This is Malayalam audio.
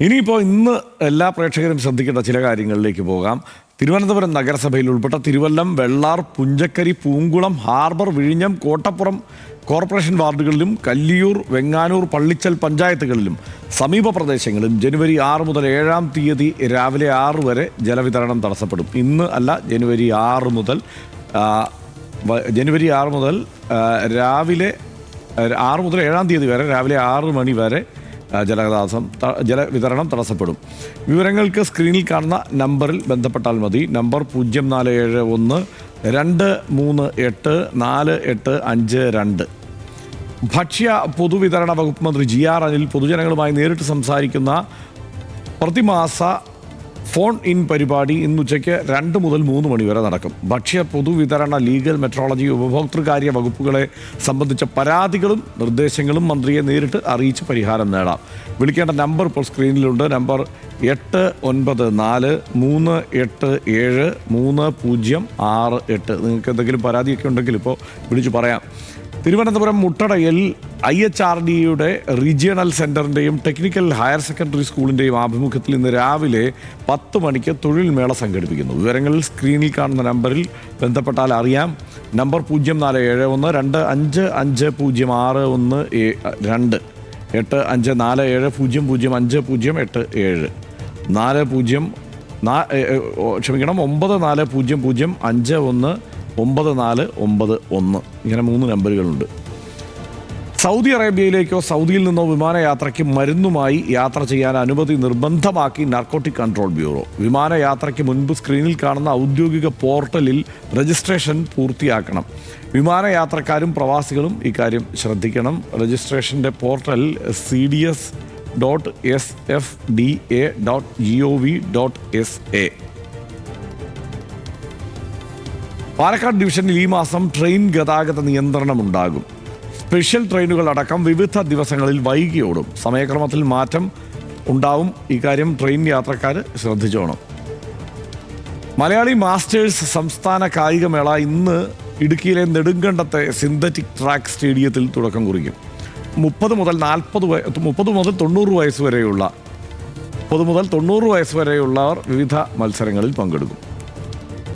ഇനിയിപ്പോൾ ഇന്ന് എല്ലാ പ്രേക്ഷകരും ശ്രദ്ധിക്കേണ്ട ചില കാര്യങ്ങളിലേക്ക് പോകാം. തിരുവനന്തപുരം നഗരസഭയിൽ ഉൾപ്പെട്ട തിരുവല്ലം വെള്ളാർ പുഞ്ചക്കരി പൂങ്കുളം ഹാർബർ വിഴിഞ്ഞം കോട്ടപ്പുറം കോർപ്പറേഷൻ വാർഡുകളിലും കല്ലിയൂർ വെങ്ങാനൂർ പള്ളിച്ചൽ പഞ്ചായത്തുകളിലും സമീപ പ്രദേശങ്ങളിലും ജനുവരി ആറ് മുതൽ ഏഴാം തീയതി രാവിലെ ആറ് വരെ ജലവിതരണം തടസ്സപ്പെടും. ഇന്ന് അല്ല ജനുവരി ആറ് മുതൽ ജനുവരി ആറ് മുതൽ രാവിലെ ആറ് മുതൽ ഏഴാം തീയതി വരെ രാവിലെ ആറ് മണി വരെ ആ, ജലഗതാഗതം ജലവിതരണം തടസ്സപ്പെടും. വിവരങ്ങൾക്ക് സ്ക്രീനിൽ കാണുന്ന നമ്പറിൽ ബന്ധപ്പെട്ടാൽ മതി. നമ്പർ പൂജ്യം നാല് ഏഴ് ഒന്ന് രണ്ട് മൂന്ന് എട്ട് നാല് എട്ട് അഞ്ച് രണ്ട്. ഭക്ഷ്യ പൊതുവിതരണ വകുപ്പ് മന്ത്രി ജി ആർ അനിൽ പൊതുജനങ്ങളുമായി നേരിട്ട് സംസാരിക്കുന്ന പ്രതിമാസ ഫോൺ ഇൻ പരിപാടി ഇന്ന് ഉച്ചയ്ക്ക് രണ്ട് മുതൽ മൂന്ന് മണിവരെ നടക്കും. ഭക്ഷ്യ പൊതുവിതരണ ലീഗൽ മെട്രോളജി ഉപഭോക്തൃകാര്യ വകുപ്പുകളെ സംബന്ധിച്ച പരാതികളും നിർദ്ദേശങ്ങളും മന്ത്രിയെ നേരിട്ട് അറിയിച്ച് പരിഹാരം നേടാം. വിളിക്കേണ്ട നമ്പർ ഇപ്പോൾ സ്ക്രീനിലുണ്ട്. നമ്പർ എട്ട് ഒൻപത് നാല് മൂന്ന് എട്ട് ഏഴ് മൂന്ന് പൂജ്യം ആറ് എട്ട്. നിങ്ങൾക്ക് എന്തെങ്കിലും പരാതിയൊക്കെ ഉണ്ടെങ്കിൽ ഇപ്പോൾ വിളിച്ചു പറയാം. തിരുവനന്തപുരം മുട്ടടയിൽ ഐ എച്ച് ആർ ഡിയുടെ റീജിയണൽ സെന്ററിന്റെയും ടെക്നിക്കൽ ഹയർ സെക്കൻഡറി സ്കൂളിന്റെയും ആഭിമുഖ്യത്തിൽ ഇന്ന് രാവിലെ പത്ത് മണിക്ക് തൊഴിൽ മേള സംഘടിപ്പിക്കുന്നു. വിവരങ്ങൾ സ്ക്രീനിൽ കാണുന്ന നമ്പറിൽ ബന്ധപ്പെട്ടാൽ അറിയാം. നമ്പർ പൂജ്യം നാല് ഏഴ് ഒന്ന് രണ്ട് അഞ്ച് അഞ്ച് പൂജ്യം ആറ് ഒന്ന് രണ്ട്. എട്ട് അഞ്ച് നാല് ഏഴ് പൂജ്യം പൂജ്യം അഞ്ച് പൂജ്യം എട്ട് ഏഴ്. നാല് പൂജ്യം ക്ഷമിക്കണം ഒമ്പത് നാല് പൂജ്യം പൂജ്യം അഞ്ച് ഒന്ന് ഒമ്പത് നാല് ഒമ്പത് ഒന്ന്. ഇങ്ങനെ മൂന്ന് നമ്പറുകളുണ്ട്. സൗദി അറേബ്യയിലേക്കോ സൗദിയിൽ നിന്നോ വിമാനയാത്രയ്ക്ക് മരുന്നുമായി യാത്ര ചെയ്യാൻ അനുമതി നിർബന്ധമാക്കി നാർക്കോട്ടിക് കൺട്രോൾ ബ്യൂറോ. വിമാനയാത്രയ്ക്ക് മുൻപ് സ്ക്രീനിൽ കാണുന്ന ഔദ്യോഗിക പോർട്ടലിൽ രജിസ്ട്രേഷൻ പൂർത്തിയാക്കണം. വിമാനയാത്രക്കാരും പ്രവാസികളും ഇക്കാര്യം ശ്രദ്ധിക്കണം. രജിസ്ട്രേഷന്റെ portal C D S dot S F D A dot G O V dot S A Palakkad ഡിവിഷനിൽ ഈ മാസം ട്രെയിൻ ഗതാഗത നിയന്ത്രണം ഉണ്ടാകും സ്പെഷ്യൽ ട്രെയിനുകൾ അടക്കം വിവിധ ദിവസങ്ങളിൽ വൈകിയോടും സമയക്രമത്തിൽ മാറ്റം ഉണ്ടാവും. ഇക്കാര്യം ട്രെയിൻ യാത്രക്കാർ ശ്രദ്ധിച്ചോണം. മലയാളി മാസ്റ്റേഴ്സ് സംസ്ഥാന കായികമേള ഇന്ന് ഇടുക്കിയിലെ നെടുങ്കണ്ടത്തെ സിന്തറ്റിക് ട്രാക്ക് സ്റ്റേഡിയത്തിൽ തുടക്കം കുറിക്കും. മുപ്പത് മുതൽ നാൽപ്പത് മുപ്പത് മുതൽ തൊണ്ണൂറ് വയസ്സ് വരെയുള്ള മുപ്പത് മുതൽ തൊണ്ണൂറ് വയസ്സ് വരെയുള്ളവർ വിവിധ മത്സരങ്ങളിൽ പങ്കെടുക്കും.